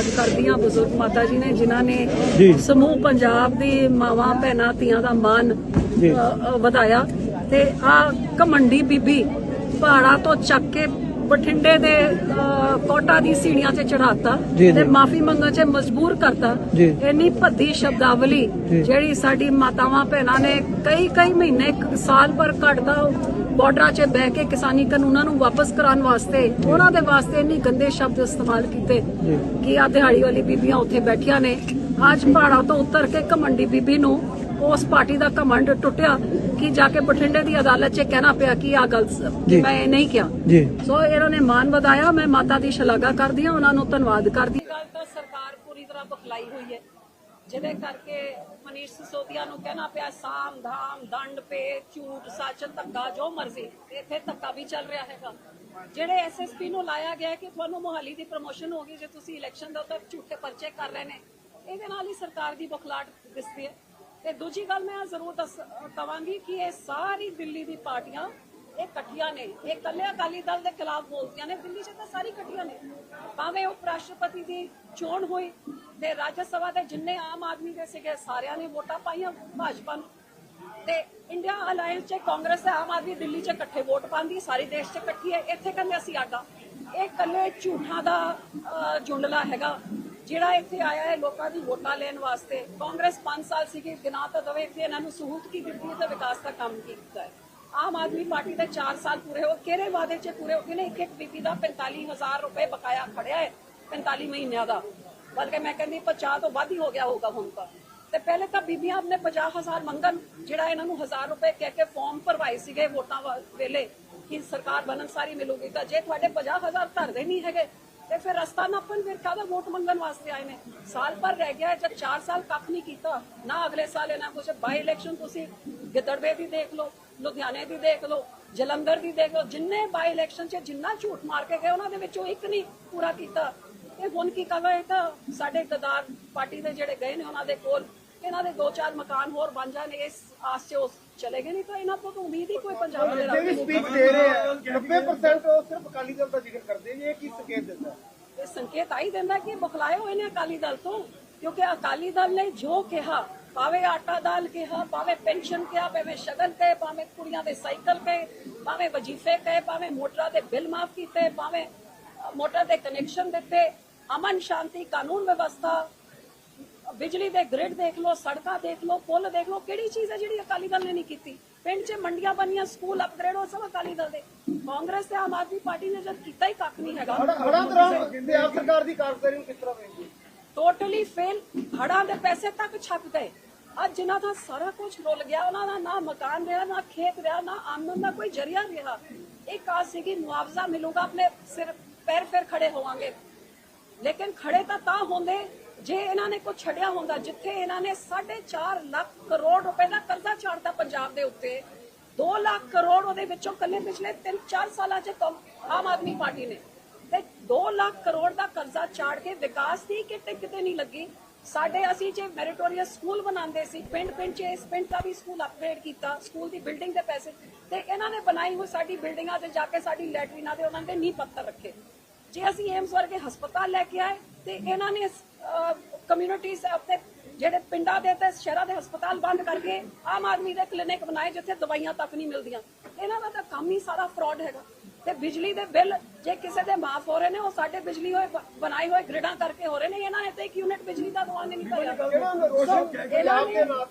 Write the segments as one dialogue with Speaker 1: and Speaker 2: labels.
Speaker 1: ਧੰਨਵਾਦ ਕਰਦੀ ਹਾਂ ਬਜ਼ੁਰਗ ਮਾਤਾ ਜੀ ਨੇ ਜਿਨ੍ਹਾਂ ਨੇ। ਸਮੂਹ ਪੰਜਾਬ ਦੀ ਮਾਵਾਂ ਭੈਣਾਂ ਧੀਆਂ ਦਾ ਮਾਨ ਵਧਾਇਆ ਤੇ ਆ ਕਮੰਡੀ ਬੀਬੀ ਪਹਾੜਾਂ ਤੋਂ ਚੱਕ ਕੇ ਬਠਿੰਡੇ ਦੇ ਕੋਟਾ ਦੀ ਸੀੜੀਆਂ ਤੇ ਚੜਾਤਾ। ਤੇ ਮਾਫੀ ਮੰਗਣ 'ਚ ਮਜਬੂਰ ਕਰਤਾ। ਇੰਨੀ ਭੱਦੀ ਸ਼ਬਦਾਵਲੀ। ਜਿਹੜੀ ਸਾਡੀ ਮਾਤਾਵਾਂ ਭੈਣਾਂ ਨੇ ਕਈ ਕਈ ਮਹੀਨੇ ਸਾਲ ਪਰ ਕੱਢਦਾ ਬਾਰਡਰਾਂ 'ਚ ਬਹਿ ਕੇ ਕਿਸਾਨੀ ਕਾਨੂੰਨਾਂ ਨੂੰ ਵਾਪਸ ਕਰਾਉਣ ਵਾਸਤੇ ਉਹਨਾਂ ਦੇ ਵਾਸਤੇ ਇੰਨੀ ਗੰਦੇ ਸ਼ਬਦ ਇਸਤੇਮਾਲ ਕੀਤੇ। ਕਿ ਆ ਦਿਹਾੜੀ ਵਾਲੀ ਬੀਬੀਆਂ ਉੱਥੇ ਬੈਠੀਆਂ ਨੇ। ਅੱਜ ਪਹਾੜਾਂ ਤੋਂ ਉਤਰ ਕੇ ਘਮੰਡੀ ਬੀਬੀ ਨੂੰ ਉਸ ਪਾਰਟੀ ਦਾ ਕਮਾਂਡ ਟੁੱਟਿਆ ਕਿ ਜਾ ਕੇ ਬਠਿੰਡੇ ਦੀ ਅਦਾਲਤ 'ਚ ਕਹਿਣਾ ਪਿਆ ਕਿ ਆ ਗੱਲ ਸ- ਕਿ
Speaker 2: ਜੀ।
Speaker 1: ਮੈਂ ਇਹ ਨਹੀਂ ਕਿਹਾ।
Speaker 2: ਜੀ।
Speaker 1: ਸੋ ਇਹਨਾਂ ਨੇ ਮਾਨ ਵਧਾਇਆ ਮੈਂ ਮਾਤਾ ਦੀ ਸ਼ਲਾਘਾ ਕਰਦੀ ਹਾਂ ਉਹਨਾਂ ਨੂੰ ਧੰਨਵਾਦ ਕਰਦੀ ਹਾਂ। ਗੱਲ ਤਾਂ ਸਰਕਾਰ ਪੂਰੀ ਤਰ੍ਹਾਂ ਬਖਲਾਈ ਹੋਈ ਹੈ। ਜਿਹਦੇ ਕਰਕੇ ਮਨੀਸ਼ ਸਿਸੋਦੀਆ ਨੂੰ ਕਹਿਣਾ ਪਿਆ, ਸਾਮ ਧਾਮ, ਦੰਡ ਪੇ ਝੂਠ ਸੱਚ ਧੱਕਾ, ਜੋ ਮਰਜ਼ੀ। ਇੱਥੇ ਧੱਕਾ ਵੀ ਚੱਲ ਰਿਹਾ ਹੈਗਾ। ਜਿਹੜੇ ਐਸਐਸਪੀ ਨੂੰ ਲਾਇਆ ਗਿਆ ਕਿ ਤੁਹਾਨੂੰ ਮੋਹਾਲੀ ਦੀ ਪ੍ਰਮੋਸ਼ਨ ਹੋ ਗਈ, ਜੇ ਤੁਸੀਂ ਇਲੈਕਸ਼ਨ ਦੇ ਉੱਤੇ ਝੂਠੇ ਪਰਚੇ ਕਰ ਰਹੇ ਨੇ, ਇਹਦੇ ਨਾਲ ਹੀ ਸਰਕਾਰ ਦੀ ਬੁਖਲਾਟ ਦਿਸਦੀ ਹੈ। ਤੇ ਦੂਜੀ ਗੱਲ ਮੈਂ ਜ਼ਰੂਰ ਦੱਸ, ਕਵਾਂਗੀ ਕਿ ਇਹ ਸਾਰੀ ਦਿੱਲੀ ਦੀ ਪਾਰਟੀਆਂ, ਇਹ ਇਕੱਠੀਆਂ ਨੇ। ਇਹ ਇਕੱਲੇ ਅਕਾਲੀ ਦਲ ਦੇ ਖਿਲਾਫ ਬੋਲਦੀਆਂ ਨੇ, ਦਿੱਲੀ 'ਚ ਤਾਂ ਸਾਰੀ ਇਕੱਠੀਆਂ ਨੇ। ਭਾਵੇਂ ਉਪ ਰਾਸ਼ਟਰਪਤੀ ਦੀ ਚੋਣ ਹੋਈ ਤੇ ਰਾਜ ਸਭਾ ਦੇ ਜਿੰਨੇ ਆਮ ਆਦਮੀ ਦੇ ਸੀਗੇ, ਸਾਰਿਆਂ ਨੇ ਵੋਟਾਂ ਪਾਈਆਂ ਭਾਜਪਾ ਨੂੰ। ਤੇ ਇੰਡੀਆ ਅਲਾਈਅੰਸ 'ਚ ਕਾਂਗਰਸ ਤੇ ਆਮ ਆਦਮੀ ਦਿੱਲੀ 'ਚ ਇਕੱਠੇ ਵੋਟ ਪਾਉਂਦੀ ਸਾਰੀ ਦੇਸ਼ 'ਚ ਇਕੱਠੀ ਹੈ। ਇੱਥੇ ਕਹਿੰਦੇ ਅਸੀਂ ਆਡਾ। ਇਹ ਇਕੱਲੇ ਝੂਠਾਂ ਦਾ ਜੁੰਡਲਾ ਹੈਗਾ। ਜਿਹੜਾ ਇੱਥੇ ਆਇਆ ਹੈ, ਲੋਕਾਂ ਦੀ ਵੋਟਾਂ ਲੈਣ ਵਾਸਤੇ। ਕਾਂਗਰਸ 5 ਸਾਲ ਸੀਗੀ ਗਿਨਾ ਤਾਂ ਦਵੇ ਇੱਥੇ ਇਹਨਾਂ ਨੂੰ ਸਹੂਲਤ ਕੀ ਦਿੱਤੀ ਤੇ ਵਿਕਾਸ ਦਾ ਕੰਮ ਕੀ ਕੀਤਾ ਹੈ। ਆਮ ਆਦਮੀ ਪਾਰਟੀ ਦੇ 4 ਸਾਲ ਪੂਰੇ ਹੋ, ਕਿਹੜੇ ਵਾਅਦੇ 'ਚ ਪੂਰੇ ਹੋ ਗਏ ਨੇ? ਇੱਕ ਇੱਕ ਬੀਬੀ ਦਾ 45000 ਰੁਪਏ ਬਕਾਇਆ ਖੜਿਆ ਹੈ 45 ਮਹੀਨਿਆਂ ਦਾ। ਬਲਕਿ ਮੈਂ ਕਹਿੰਦੀ 50 ਤੋਂ ਵੱਧ ਹੀ ਹੋ ਗਿਆ ਹੋਊਗਾ ਹੁਣ ਤਾਂ ਤੇ ਪਹਿਲੇ ਤਾਂ ਬੀਬੀਆਂ ਆਪਣੇ 50000 ਮੰਗਣ ਜਿਹੜਾ ਇਹਨਾਂ ਨੂੰ 1000 ਰੁਪਏ ਕਹਿ ਕੇ ਫਾਰਮ ਭਰਵਾਏ ਸੀਗੇ ਵੋਟਾਂ ਵੇਲੇ ਕਿ ਸਰਕਾਰ ਬਣਨ ਸਾਰੀ ਮਿਲੂਗੀ ਤਾਂ ਜੇ ਤੁਹਾਡੇ 50000 ਧਰਦੇ ਨਹੀਂ ਹੈਗੇ ਤੇ ਫਿਰ ਰਸਤਾ ਨਾਪਣ ਫਿਰ ਕਾਹਦਾ ਵੋਟ ਮੰਗਣ ਵਾਸਤੇ ਆਏ ਨੇ ਸਾਲ ਭਰ ਰਹਿ ਗਿਆ ਹੈ, ਜਦ 4 ਸਾਲ ਕੱਖ ਨਹੀਂ ਕੀਤਾ ਨਾ ਅਗਲੇ ਸਾਲ ਇਹਨਾਂ ਕੁਝ ਬਾਈ ਇਲੈਕਸ਼ਨ ਤੁਸੀਂ ਗਿੱਦੜਵੇ ਦੀ ਦੇਖ ਲਓ ਲੁਧਿਆਣੇ ਦੀ ਦੇਖ ਲਓ ਜਲੰਧਰ ਦੀ ਦੇਖ ਲਓ ਜਿੰਨੇ ਬਾਈ ਇਲੈਕਸ਼ਨ 'ਚ ਜਿੰਨਾ ਝੂਠ ਮਾਰ ਕੇ ਗਏ ਉਹਨਾਂ ਦੇ ਵਿੱਚੋਂ ਇੱਕ ਨਹੀਂ ਪੂਰਾ ਕੀਤਾ ਇਹ ਹੁਣ ਕੀ ਕਰ ਰਹੇ ਤਾਂ ਸਾਡੇ ਗਦਾਰ ਪਾਰਟੀ ਦੇ ਜਿਹੜੇ ਗਏ ਨੇ ਉਹਨਾਂ ਦੇ ਕੋਲ ਇਹਨਾਂ ਦੇ ਦੋ ਚਾਰ ਮਕਾਨ ਹੋਰ ਬਣ ਜਾਣ ਇਸ ਆਸ 'ਚ ਉਹ ਚਲੇ ਗਏ ਨਹੀਂ ਤਾਂ ਇਹਨਾਂ ਤੋਂ ਤਾਂ ਉਮੀਦ ਹੀ ਕੋਈ ਪੰਜਾਬ ਦੇ
Speaker 3: ਜਿਹੜੀ
Speaker 1: ਰੱਬ
Speaker 3: ਸਪੀਚ ਦੇ ਰਹੇ ਆ 90% ਉਹ ਸਿਰਫ ਅਕਾਲੀ ਦਲ ਦਾ ਜ਼ਿਕਰ ਕਰਦੇ ਨੇ ਇਹ ਕੀ ਸੰਕੇਤ ਦਿੰਦਾ
Speaker 1: ਇਹ ਸੰਕੇਤ ਆਈ ਦਿੰਦਾ ਕਿ ਬਖਲਾਏ ਹੋਏ ਨੇ ਅਕਾਲੀ ਦਲ ਤੋਂ ਕਿਉਂਕਿ ਅਕਾਲੀ ਦਲ ਨੇ ਜੋ ਕਿਹਾ ਭਾਵੇਂ ਆਟਾ ਦਾਲ ਕਿਹਾ ਭਾਵੇਂ ਪੈਨਸ਼ਨ ਕਿਹਾ ਭਾਵੇਂ ਸ਼ਗਨ ਕਹੇ ਭਾਵੇਂ ਕੁੜੀਆਂ ਦੇ ਸਾਈਕਲ ਕਹੇ ਭਾਵੇਂ ਵਜੀਫੇ ਕਹੇ ਭਾਵੇਂ ਮੋਟਰਾਂ ਦੇ ਬਿੱਲ ਮਾਫ ਕੀਤੇ ਭਾਵੇਂ ਮੋਟਰ ਦੇ ਕਨੈਕਸ਼ਨ ਦਿੱਤੇ ਅਮਨ ਸ਼ਾਂਤੀ ਕਾਨੂੰਨ ਵਿਵਸਥਾ ਬਿਜਲੀ ਦੇ ਗ੍ਰਿਡ ਦੇਖ ਲਓ ਸੜਕਾਂ ਦੇਖ ਲਓ ਪੁਲ ਦੇਖ ਲਓ ਕਿਹੜੀ ਚੀਜ਼ ਹੈ ਜਿਹੜੀ ਅਕਾਲੀ ਦਲ ਨੇ ਨਹੀਂ ਕੀਤੀ? ਪਿੰਡ 'ਚ ਮੰਡੀਆਂ ਬਣੀਆਂ ਸਕੂਲ ਅਪਗ੍ਰੇਡ ਹੋ ਸਭ ਅਕਾਲੀ ਦਲ ਦੇ। ਕਾਂਗਰਸ ਤੇ ਆਮ ਆਦਮੀ ਪਾਰਟੀ ਨੇ ਜਦ ਕੀਤਾ ਹੀ ਕੱਖ ਨਹੀਂ ਹੈਗਾ।
Speaker 3: ਹੜਾ ਦੌਰਾਨ ਪੰਜਾਬ ਸਰਕਾਰ ਦੀ ਕਾਰਗੁਜ਼ਾਰੀ ਨੂੰ ਕਿਸ ਤਰ੍ਹਾਂ ਵੇਖਦੇ
Speaker 1: ਟੋਟਲੀ ਫੇਲ ਹੜਾਂ ਦੇ ਪੈਸੇ ਤੱਕ ਛੱਪ ਗਏ। ਅੱਜ ਜਿਨ੍ਹਾਂ ਦਾ ਸਾਰਾ ਕੁਝ ਰੁਲ ਗਿਆ ਉਹਨਾਂ ਦਾ ਨਾ ਮਕਾਨ ਰਿਹਾ ਨਾ ਖੇਤ ਰਿਹਾ ਨਾ ਆਮਦਨ ਦਾ ਕੋਈ ਜਰੀਆ ਰਿਹਾ। ਇੱਕ ਆਸ ਸੀ ਕਿ ਮੁਆਵਜ਼ਾ ਮਿਲੂਗਾ ਆਪਣੇ ਸਿਰ ਪੈਰ ਫਿਰ ਖੜੇ ਹੋਵਾਂਗੇ। ਲੇਕਿਨ ਖੜੇ ਤਾਂ ਤਾਂ ਹੁੰਦੇ, ਜੇ ਇਹਨਾਂ ਨੇ ਕੁਝ ਛੱਡਿਆ ਹੁੰਦਾ, ਜਿੱਥੇ ਇਹਨਾਂ ਨੇ 4.5 ਲੱਖ ਕਰੋੜ ਰੁਪਏ ਦਾ ਕਰਜ਼ਾ ਚਾੜਤਾ ਪੰਜਾਬ ਦੇ ਉੱਤੇ 2 ਲੱਖ ਕਰੋੜ ਉਹਦੇ ਵਿੱਚੋਂ ਕੱਲੇ ਪਿਛਲੇ 3-4 ਸਾਲਾਂ 'ਚ ਆਮ ਆਦਮੀ ਪਾਰਟੀ ਨੇ। ਤੇ 2 ਲੱਖ ਕਰੋੜ ਦਾ ਕਰਜ਼ਾ ਚਾੜ ਕੇ ਵਿਕਾਸ ਦੀ ਕਿਤੇ ਕਿਤੇ ਨਹੀਂ ਲੱਗੀ। ਸਾਡੇ ਅਸੀਂ ਜੇ ਮੈਰੀਟੋਰੀਅਸ ਸਕੂਲ ਬਣਾਉਂਦੇ ਸੀ, ਪਿੰਡ ਪਿੰਡ 'ਚ ਇਸ ਪਿੰਡ ਦਾ ਵੀ ਸਕੂਲ ਅਪਗ੍ਰੇਡ ਕੀਤਾ, ਸਕੂਲ ਦੀ ਬਿਲਡਿੰਗ ਦੇ ਪੈਸੇ, ਤੇ ਇਹਨਾਂ ਨੇ ਬਣਾਈ ਹੋਈ ਸਾਡੀ ਬਿਲਡਿੰਗਾਂ ਤੇ ਜਾ ਕੇ ਸਾਡੀ ਲੈਟਰੀਨਾਂ ਦੇ ਉਹਨਾਂ ਦੇ ਨੀਂਹ ਪੱਥਰ ਰੱਖੇ। ਜੇ ਅਸੀਂ ਏਮਸ ਵਰਗੇ ਹਸਪਤਾਲ ਲੈ ਕੇ ਆਏ ਤੇ ਇਹਨਾਂ ਨੇ ਕਮਿਊਨਿਟੀਜ਼ ਆਪਣੇ ਜਿਹੜੇ ਪਿੰਡਾਂ ਦੇ ਤੇ ਸ਼ਹਿਰਾਂ ਦੇ ਹਸਪਤਾਲ ਬੰਦ ਕਰਕੇ ਆਮ ਆਦਮੀ ਦੇ ਕਲੀਨਿਕ ਬਣਾਏ ਜਿੱਥੇ ਦਵਾਈਆਂ ਤੱਕ ਨਹੀਂ ਮਿਲਦੀਆਂ। ਇਹਨਾਂ ਦਾ ਤਾਂ ਕੰਮ ਹੀ ਸਾਰਾ ਫਰਾਡ ਹੈਗਾ। ਤੇ ਬਿਜਲੀ ਦੇ ਬਿੱਲ ਜੇ ਕਿਸੇ ਦੇ ਮਾਫ ਹੋ ਰਹੇ ਨੇ ਉਹ ਸਾਡੇ ਬਿਜਲੀ ਹੋਏ ਬਣਾਏ ਹੋਏ ਗ੍ਰਿਡਾਂ ਕਰਕੇ ਹੋ ਰਹੇ ਨੇ ਇਹਨਾਂ ਨੇ ਤਾਂ ਇੱਕ ਯੂਨਿਟ ਬਿਜਲੀ ਦਾ ਦਵਾਨੇ ਨਹੀਂ ਪਾਇਆ
Speaker 3: ਨਾਂ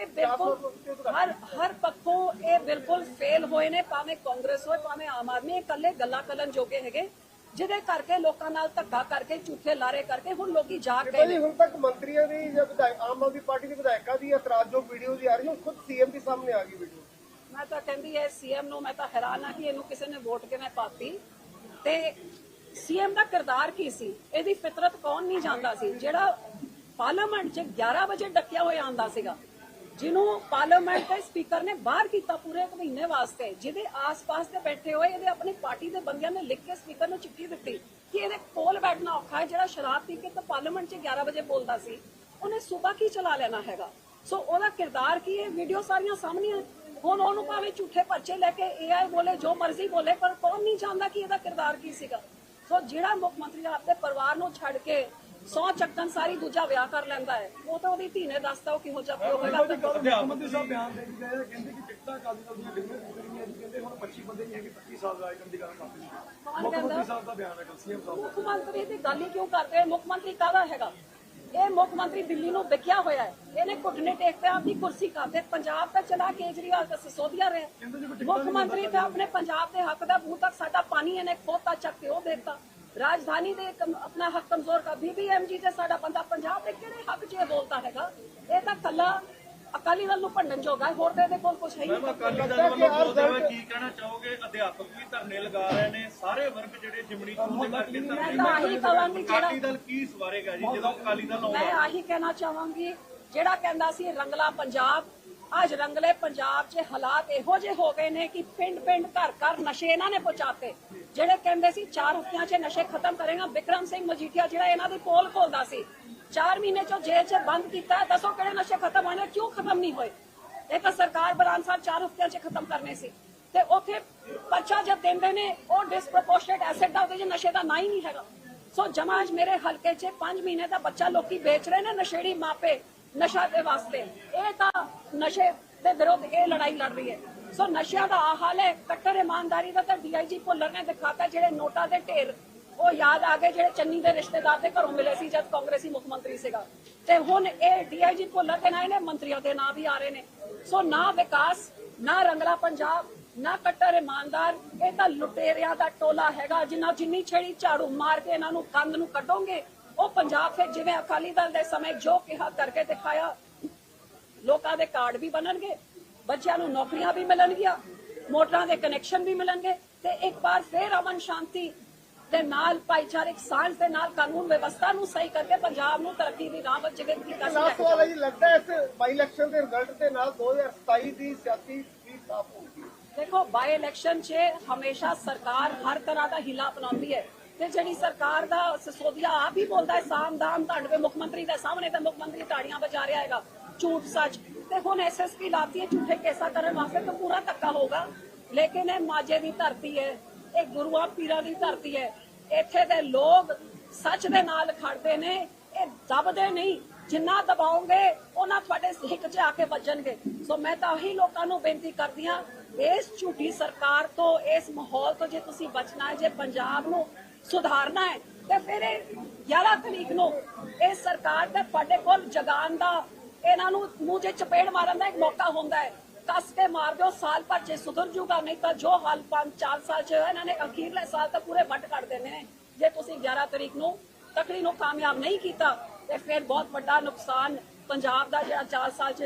Speaker 1: ਇਹ ਬਿਲਕੁਲ ਹਰ ਹਰ ਪੱਖੋਂ ਇਹ ਬਿਲਕੁਲ ਫੇਲ ਹੋਏ ਨੇ ਭਾਵੇਂ ਕਾਂਗਰਸ ਹੋਏ ਭਾਵੇਂ ਆਮ ਆਦਮੀ ਇਹ ਇਕੱਲੇ ਗੱਲਾਂ ਕਰਨ ਜੋਗੇ ਹੈਗੇ। ਜਿਹਦੇ ਕਰਕੇ ਲੋਕਾਂ ਨਾਲ ਧੱਕਾ ਕਰਕੇ ਝੂਠੇ ਲਾਰੇ ਕਰਕੇ ਹੁਣ ਲੋਕੀ ਜਾਗ ਗਏ
Speaker 3: ਜੀ
Speaker 1: ਨੇ।
Speaker 3: ਹੁਣ ਤੱਕ ਮੰਤਰੀਆਂ ਦੀ ਜਾਂ ਵਿਧਾਇਕ ਆਮ ਆਦਮੀ ਪਾਰਟੀ ਦੇ ਵਿਧਾਇਕਾਂ ਦੀ ਇਤਰਾਜ਼ਯੋਗ ਵੀਡੀਓਜ਼ ਆ ਰਹੀਆਂ ਖੁਦ ਸੀਐਮ ਦੇ ਸਾਹਮਣੇ ਆ ਗਈ ਵੀਡੀਓ।
Speaker 1: ਮੈਂ ਤਾਂ ਕਹਿੰਦੀ ਐ ਸੀਐਮ ਨੂੰ ਮੈਂ ਤਾਂ ਹੈਰਾਨ ਆ ਕਿ ਇਹਨੂੰ ਕਿਸੇ ਨੇ ਵੋਟ ਕਿਵੇਂ ਪਾਤੀ। ਤੇ ਸੀਐਮ ਦਾ ਕਿਰਦਾਰ ਕੀ ਸੀ? ਇਹਦੀ ਫਿਤਰਤ ਕੌਣ ਨਹੀਂ ਜਾਣਦਾ ਸੀ? ਜਿਹੜਾ ਪਾਰਲੀਮੈਂਟ 'ਚ 11 ਵਜੇ ਡੱਕਿਆ ਹੋਇਆ ਆਂਦਾ ਸੀਗਾ। ਜਿਹਨੂੰ ਪਾਰਲੀਮੈਂਟ ਦੇ ਸਪੀਕਰ ਨੇ ਬਾਹਰ ਕੀਤਾ ਪੂਰੇ ਇੱਕ ਮਹੀਨੇ ਵਾਸਤੇ, ਜਿਹਦੇ ਆਸ-ਪਾਸ ਤੇ ਬੈਠੇ ਹੋਏ, ਇਹਦੇ ਆਪਣੀ ਪਾਰਟੀ ਦੇ ਬੰਦਿਆਂ ਨੇ ਲਿਖ ਕੇ ਸਪੀਕਰ ਨੂੰ ਚਿੱਠੀ ਦਿੱਤੀ ਕਿ ਇਹਦੇ ਕੋਲ ਬੈਠਣਾ ਔਖਾ ਹੈ, ਜਿਹੜਾ ਸ਼ਰਾਬ ਪੀ ਕੇ ਤਾਂ ਪਾਰਲੀਮੈਂਟ 'ਚ 11 ਵਜੇ ਬੋਲਦਾ ਸੀ, ਉਹਨੇ ਸੂਬਾ ਕੀ ਚਲਾ ਲੈਣਾ ਹੈਗਾ? ਸੋ ਉਹਦਾ ਕਿਰਦਾਰ ਕੀ ਹੈ? ਵੀਡੀਓ ਸਾਰੀਆਂ ਸਾਹਮਣੇ ਹੁਣ ਉਹਨੂੰ ਭਾਵੇਂ ਝੂਠੇ ਪਰਚੇ ਲੈ ਕੇ ਏਆਈ ਬੋਲੇ, ਜੋ ਮਰਜ਼ੀ ਬੋਲੇ, ਪਰ ਕੌਣ ਨਹੀਂ ਜਾਣਦਾ ਕਿ ਇਹਦਾ ਕਿਰਦਾਰ ਕੀ ਸੀਗਾ? ਸੋ ਜਿਹੜਾ ਮੁੱਖ ਮੰਤਰੀ ਆਪਣੇ ਪਰਿਵਾਰ ਨੂੰ ਛੱਡ ਕੇ ਸੌ ਚੱਕਣ ਸਾਰੀ ਦੂਜਾ ਵਿਆਹ ਕਰ ਲੈਂਦਾ ਹੈ। ਉਹ ਤਾਂ ਉਹਦੀ ਧੀ ਨੇ ਦੱਸਦਾ ਉਹ ਕਿਹੋ ਜਿਹਾ ਪਿਓ ਹੋਏਗਾ ਤੇ
Speaker 2: ਮੁੱਖ ਮੰਤਰੀ ਸਾਹਿਬ ਬਿਆਨ ਦੇ ਕੇ ਗਏ ਕਹਿੰਦੇ ਕਿ ਟਿਕਟਾਂ ਅਕਾਲੀ ਦਲ ਦੀਆਂ ਬਿਲਕੁਲ ਵਿਕਣਗੀਆਂ ਜੀ। ਕਹਿੰਦੇ ਹੁਣ 25 ਬੰਦੇ ਨਹੀਂ ਹੈਗੇ 25 ਸਾਲ ਰਾਜ ਕਰਨ ਦੀ ਗੱਲ ਕਰਦੇ ਨੇ। ਮੁੱਖ? ਮੰਤਰੀ ਸਾਹਿਬ ਦਾ ਬਿਆਨ ਹੈ ਕੱਲ ਸੀਐਮ ਸਾਹਿਬ
Speaker 1: ਮੁੱਖ ਮੰਤਰੀ ਦੀ ਗੱਲ ਹੀ ਕਿਉਂ ਕਰਦੇ ਮੁੱਖ ਮੰਤਰੀ ਕਾਹਦਾ ਹੈਗਾ? ਇਹ ਮੁੱਖ ਮੰਤਰੀ ਦਿੱਲੀ ਨੂੰ ਵਿਕਿਆ ਹੋਇਆ ਹੈ। ਇਹਨੇ ਘੁੱਟਨੇ ਟੇਕਦੇ ਆਪਦੀ ਕੁਰਸੀ ਕਰਦੇ ਪੰਜਾਬ ਤੇ ਚਲਾ ਕੇਜਰੀਵਾਲ ਤੇ ਸਿਸੋਦੀਆ ਰਿਹਾ। ਮੁੱਖ ਮੰਤਰੀ ਤੇ ਆਪਣੇ ਪੰਜਾਬ ਦੇ ਹੱਕ ਦਾ ਬੂਹ ਤੱਕ ਸਾਡਾ ਪਾਣੀ ਇਹਨੇ ਖੋਤਾ ਚੱਕ ਕੇ ਉਹ ਦੇਤਾ ਰਾਜਧਾਨੀ ਦੇ ਆਪਣਾ ਹੱਕ ਕਮਜ਼ੋਰ ਕਰ ਬੀਬੀਐਮਜੀ ਤੇ ਸਾਡਾ ਬੰਦਾ ਪੰਜਾਬ ਦੇ ਕਿਹੜੇ ਹੱਕ 'ਚ ਇਹ ਬੋਲਦਾ ਹੈਗਾ? ਇਹ ਤਾਂ ਕੱਲਾ ਅਕਾਲੀ ਦਲ ਨੂੰ ਭੰਡਣ ਜੋਗਾ ਹੈ, ਹੋਰ ਤੇ ਇਹਦੇ ਕੋਲ ਕੁਝ ਹੈ ਹੀ ਨਹੀਂ।
Speaker 4: ਅਕਾਲੀ ਦਲ ਵੱਲੋਂ ਬੋਲਦੇ ਹੋਏ ਕੀ ਕਹਿਣਾ ਚਾਹੋਗੇ? ਅਧਿਆਪਕ ਵੀ ਧਰਨੇ ਲਗਾ ਰਹੇ ਨੇ ਸਾਰੇ ਵਰਗ ਜਿਹੜੇ ਜਿਮਣੀ ਚੋਣ ਦੇ ਕਰਕੇ
Speaker 1: ਮੈਂ
Speaker 4: ਧਰਨੇ
Speaker 1: ਤਾਂ ਆਹੀ ਕਹਾਂਗੀ ਜਿਹੜਾ
Speaker 4: ਅਕਾਲੀ ਦਲ ਕੀ ਸਵਾਰੇਗਾ ਜੀ ਜਦੋਂ ਅਕਾਲੀ ਦਲ ਆਉਂਦਾ
Speaker 1: ਮੈਂ ਆਹੀ ਕਹਿਣਾ ਚਾਹਾਂਗੀ ਜਿਹੜਾ ਕਹਿੰਦਾ ਸੀ ਰੰਗਲਾ ਪੰਜਾਬ ਅੱਜ ਰੰਗਲੇ ਪੰਜਾਬ 'ਚ ਹਾਲਾਤ ਇਹੋ ਜਿਹੇ ਹੋ ਗਏ ਨੇ ਕਿ ਪਿੰਡ ਪਿੰਡ ਘਰ ਘਰ ਨਸ਼ੇ ਇਹਨਾਂ ਨੇ ਪਹੁੰਚਾਤੇ। ਜਿਹੜੇ ਕਹਿੰਦੇ ਸੀ 4 ਹਫ਼ਤਿਆਂ 'ਚ ਨਸ਼ੇ ਖਤਮ ਕਰੇਗਾ ਵਿਕਰਮ ਸਿੰਘ ਮਜੀਠੀਆ ਜਿਹੜਾ ਇਹਨਾਂ ਦੀ ਪੋਲ ਖੋਲਦਾ ਸੀ। 4 ਮਹੀਨੇ 'ਚੋਂ ਜੇਲ੍ਹ 'ਚ ਬੰਦ ਕੀਤਾ, ਦੱਸੋ ਕਿਹੜੇ ਨਸ਼ੇ ਖਤਮ ਹੋਏ ਕਿਉਂ ਖਤਮ ਨਹੀਂ ਹੋਏ? ਇਹ ਤਾਂ ਸਰਕਾਰ ਬਰਾਨ ਸਾਹਿਬ 4 ਹਫ਼ਤਿਆਂ 'ਚ ਖਤਮ ਕਰਨੇ ਸੀ। ਤੇ ਉੱਥੇ ਪਰਚਾ ਜਦ ਦਿੰਦੇ ਨੇ, ਉਹ ਡਿਸਪ੍ਰੋਪੋਰਸ਼ਨੇਟ ਐਸੈਟ ਦਾ ਉਹਦੇ 'ਚ ਨਸ਼ੇ ਦਾ ਨਾ ਹੀ ਨਹੀਂ ਹੈਗਾ। ਸੋ ਜਮਾਜ ਮੇਰੇ ਹਲਕੇ 'ਚ 5 ਮਹੀਨੇ ਦਾ ਬੱਚਾ ਲੋਕੀ ਵੇਚ ਰਹੇ ਨੇ ਨਸ਼ੇੜੀ ਮਾਪੇ। ਨਸ਼ਾ ਦੇ ਵਾਸਤੇ। ਇਹ ਤਾਂ ਨਸ਼ੇ ਦੇ ਵਿਰੁੱਧ ਇਹ ਲੜਾਈ ਲੜ ਰਹੀ ਹੈ। ਸੋ ਨਸ਼ਿਆਂ ਦਾ ਆ ਹਾਲ ਹੈ। ਕੱਟਰ ਇਮਾਨਦਾਰੀ ਦਾ ਤਾਂ ਡੀਆਈਜੀ ਭੁੱਲਰ ਨੇ ਦਿਖਾਤਾ, ਜਿਹੜੇ ਨੋਟਾਂ ਦੇ ਢੇਰ, ਉਹ ਯਾਦ ਆ ਗਏ, ਜਿਹੜੇ ਚੰਨੀ ਦੇ ਰਿਸ਼ਤੇਦਾਰ ਦੇ ਘਰੋਂ ਮਿਲੇ ਸੀ ਜਦ ਕਾਂਗਰਸੀ ਮੁੱਖ ਮੰਤਰੀ ਸੀਗਾ। ਤੇ ਹੁਣ ਇਹ ਡੀਆਈਜੀ ਭੁੱਲਰ ਦੇ ਨਾਂ ਨੇ, ਮੰਤਰੀਆਂ ਦੇ ਨਾਂ ਵੀ ਆ ਰਹੇ ਨੇ। ਸੋ ਨਾ ਵਿਕਾਸ, ਨਾ ਰੰਗਲਾ ਪੰਜਾਬ, ਨਾ ਕੱਟਰ ਇਮਾਨਦਾਰ, ਇਹ ਤਾਂ ਲੁਟੇਰਿਆਂ ਦਾ ਟੋਲਾ ਹੈਗਾ। ਜਿੰਨਾ ਜਿੰਨੀ ਛੇੜੀ ਝਾੜੂ ਮਾਰ ਕੇ ਇਹਨਾਂ ਨੂੰ ਕੰਧ ਨੂੰ ਕੱਢੋਗੇ ਉਹ ਪੰਜਾਬ ਫਿਰ ਜਿਵੇਂ ਅਕਾਲੀ ਦਲ ਦੇ ਸਮੇਂ ਜੋ ਕਿਹਾ ਕਰਕੇ ਦਿਖਾਇਆ ਲੋਕਾਂ ਦੇ ਕਾਰਡ ਵੀ ਬਣਨਗੇ ਬੱਚਿਆਂ ਨੂੰ ਨੌਕਰੀਆਂ ਵੀ ਮਿਲਣਗੀਆਂ ਮੋਟਰਾਂ ਦੇ ਕਨੈਕਸ਼ਨ ਵੀ ਮਿਲਣਗੇ ਤੇ ਇੱਕ ਵਾਰ ਫੇਰ ਅਮਨ ਸ਼ਾਂਤੀ ਦੇ ਨਾਲ ਭਾਈਚਾਰਕ ਸਾਂਝ ਦੇ ਨਾਲ ਕਾਨੂੰਨ ਵਿਵਸਥਾ ਨੂੰ ਸਹੀ ਕਰਕੇ ਪੰਜਾਬ ਨੂੰ ਤਰੱਕੀ ਦੀ ਰਾਹ ਵੱਲ ਜਗਤ ਕੀਤਾ
Speaker 3: ਲਾਸਟ ਸਵਾਲ ਹੈ ਜੀ ਲੱਗਦਾ ਇਸ ਬਾਈ ਇਲੈਕਸ਼ਨ ਦੇ ਰਿਜ਼ਲਟ ਦੇ ਨਾਲ 2027 ਦੀ ਸਿਆਸੀ ਵੀ ਸਾਫ਼ ਹੋਊਗੀ?
Speaker 1: ਦੇਖੋ ਬਾਈ ਇਲੈਕਸ਼ਨ 'ਚ ਹਮੇਸ਼ਾ ਸਰਕਾਰ ਹਰ ਤਰ੍ਹਾਂ ਦਾ ਹਿਲਾ ਅਪਣਾਉਂਦੀ ਹੈ। ਤੇ ਜਿਹੜੀ ਸਰਕਾਰ ਦਾ ਸਸੋਦੀਆ ਆਪ ਹੀ ਬੋਲਦਾ ਹੈ, ਸਾਮ ਦਾਮ ਮੁੱਖ ਮੰਤਰੀ ਦੇ ਸਾਹਮਣੇ ਤੇ ਮੁੱਖ ਮੰਤਰੀ ਤਾੜੀਆਂ ਵਜਾ ਰਿਹਾ ਹੈਗਾ, ਝੂਠ ਸੱਚ। ਤੇ ਹੁਣ ਐਸਐਸਪੀ ਲਾਤੀ ਹੈ, ਝੂਠੇ ਕੇਸਾਂ ਕਰਨ ਵਾਸਤੇ ਤਾਂ ਪੂਰਾ ਧੱਕਾ ਹੋਗਾ ਲੇਕਿਨ ਇਹ ਮਾਝੇ ਦੀ ਧਰਤੀ ਹੈ, ਇਹ ਗੁਰੂਆਂ ਪੀਰਾਂ ਦੀ ਧਰਤੀ ਹੈ। ਇੱਥੇ ਦੇ ਲੋਕ ਸੱਚ ਦੇ ਨਾਲ ਖੜਦੇ ਨੇ, ਇਹ ਦਬਦੇ ਨਹੀਂ। ਜਿੰਨਾ ਦਬਾਓਗੇ, ਉਹਨਾਂ ਤੁਹਾਡੇ ਹਿੱਕ 'ਚ ਆ ਕੇ ਵੱਜਣਗੇ। ਸੋ ਮੈਂ ਤਾਂ ਉਹੀ ਲੋਕਾਂ ਨੂੰ ਬੇਨਤੀ ਕਰਦੀ ਹਾਂ, ਇਸ ਝੂਠੀ ਸਰਕਾਰ ਤੋਂ, ਇਸ ਮਾਹੌਲ ਤੋਂ ਜੇ ਤੁਸੀਂ ਬਚਣਾ ਹੈ, ਜੇ ਪੰਜਾਬ ਨੂੰ ਸੁਧਾਰਨਾ ਹੈ। ਤੇ ਫਿਰ ਇਹ 11 ਤਰੀਕ ਨੂੰ ਇਹ ਸਰਕਾਰ ਤੇ ਤੁਹਾਡੇ ਕੋਲ ਜਗਾਨ ਦਾ ਇਹਨਾਂ ਨੂੰ ਮੂੰਹ 'ਚ ਚਪੇੜ ਮਾਰਨ ਦਾ ਇੱਕ ਮੌਕਾ ਹੁੰਦਾ ਹੈ। ਕੱਸ ਕੇ ਮਾਰ ਦਿਓ, ਸਾਲ ਭਰ ਚ ਸੁਧਰ ਜੂਗਾ, ਨਹੀਂ ਤਾਂ ਜੋ ਹਾਲ 5-4 ਸਾਲ ਚ ਇਹਨਾਂ ਨੇ ਅਖੀਰਲੇ ਸਾਲ ਤਾਂ ਪੂਰੇ ਵੱਟ ਕੱਢ ਦੇਣੇ ਨੇ। ਜੇ ਤੁਸੀਂ 11 ਤਰੀਕ ਨੂੰ ਤਕੜੀ ਨੂੰ ਕਾਮਯਾਬ ਨਹੀਂ ਕੀਤਾ, ਤੇ ਫਿਰ ਬਹੁਤ ਵੱਡਾ ਨੁਕਸਾਨ ਪੰਜਾਬ ਦਾ ਜਿਹੜਾ 4 ਸਾਲ ਚ